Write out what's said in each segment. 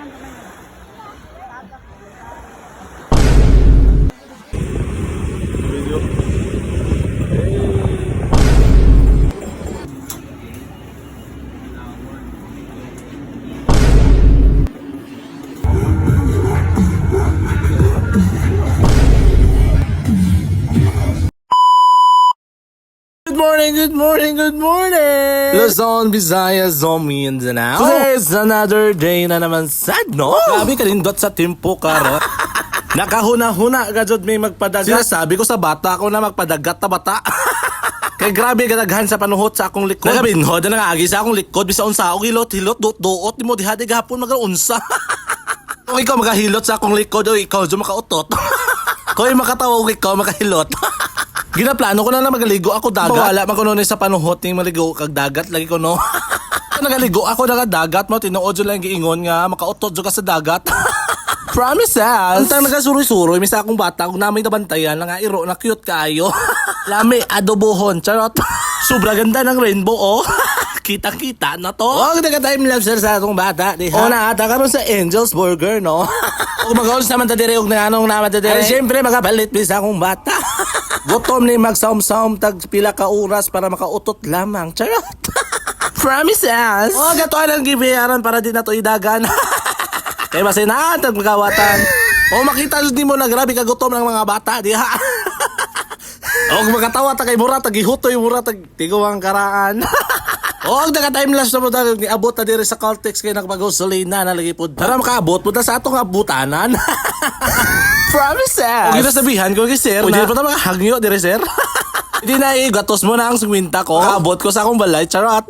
Good morning, good morning, good morning! Luzon, Visayas, Zomi, and Danao. Today is another day na naman sad, no? Grabe ka nindot sa timpo, karo. Nakahuna-huna, gajod may magpadagat. Sinasabi ko sa bata ko na magpadagat na bata. Kay grabe kadaghan sa panuhot sa akong likod. Nagabinhod na nangagi sa akong likod. Bisa unsa ako hilot, hilot, duot. Di mo dihadi gahapon magaunsa. Kung ikaw magahilot sa akong likod, o ikaw dyan makautot. Kung makatawa, o ikaw makahilot. Ginaplano ko na na magaligo ako dagat. Bawala man ko noon sa panuhot ning maligo kag dagat lagi ko no. Nagaligo ako daga dagat mo tinuod jud lang giingon nga makautot jud ka sa dagat. Promises. Antang nagasuri-suroy misa akong bata kung namay nabantayan na nga iro na cute kaayo. Lami adobohon charot. Sobra ganda ng rainbow oh. Kita-kita na to. Oh, kita time lapse sa atong bata. Di ha? Oh, na ata karon sa Angel's Burger, no? Kung mag-alls naman ta dire og nanong naman ta dire. Ay, syempre magabalit bisa akong bata. Gutom ni magsaum-saum tag pila ka oras para makautot lamang. Charot. Promises. Oh, gato ang gibayaran para di na to idagan. Kaya na tag magawatan. Oh, makita jud nimo na grabe ka gutom ng mga bata, di ha? oh, kung makatawa ta kay mura tag gihutoy mura tag tigo ang karaan. Ang daga time lapse na mo dahil abot na diri sa Caltex kay nakapag-gasolina na lagi po. Para makaabot mo ta sa atong abutanan. Promises! O sabihan ko kay sir na... Di pa ta makahagyo dire sir. Hindi na igatos mo na ang sumwinta ko. Kaabot ko sa akong balay, charot.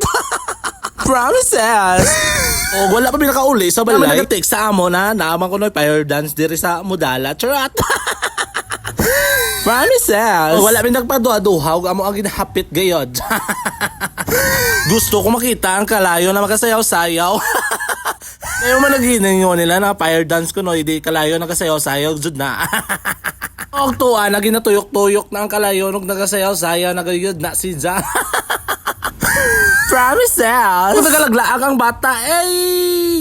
Promises! o wala pa pinakauli sa balay. Naman nag-text sa amo na naaman ko na fire dance dire sa Mudala, charot. Promises! O, wala pa nagpaduha-duhaw, amo ang ginahapit gayod. Gusto ko makita ang kalayo na makasayaw-sayaw. Kaya man nagininyo nila na fire dance ko no, hindi kalayo nakasayaw-sayaw, jud na. Og tuwa, na ginatuyok-tuyok na ang kalayo nung nagasayaw-sayaw, nagayod na si Jan. Promises! Kung nagalaglaak ang bata, eh,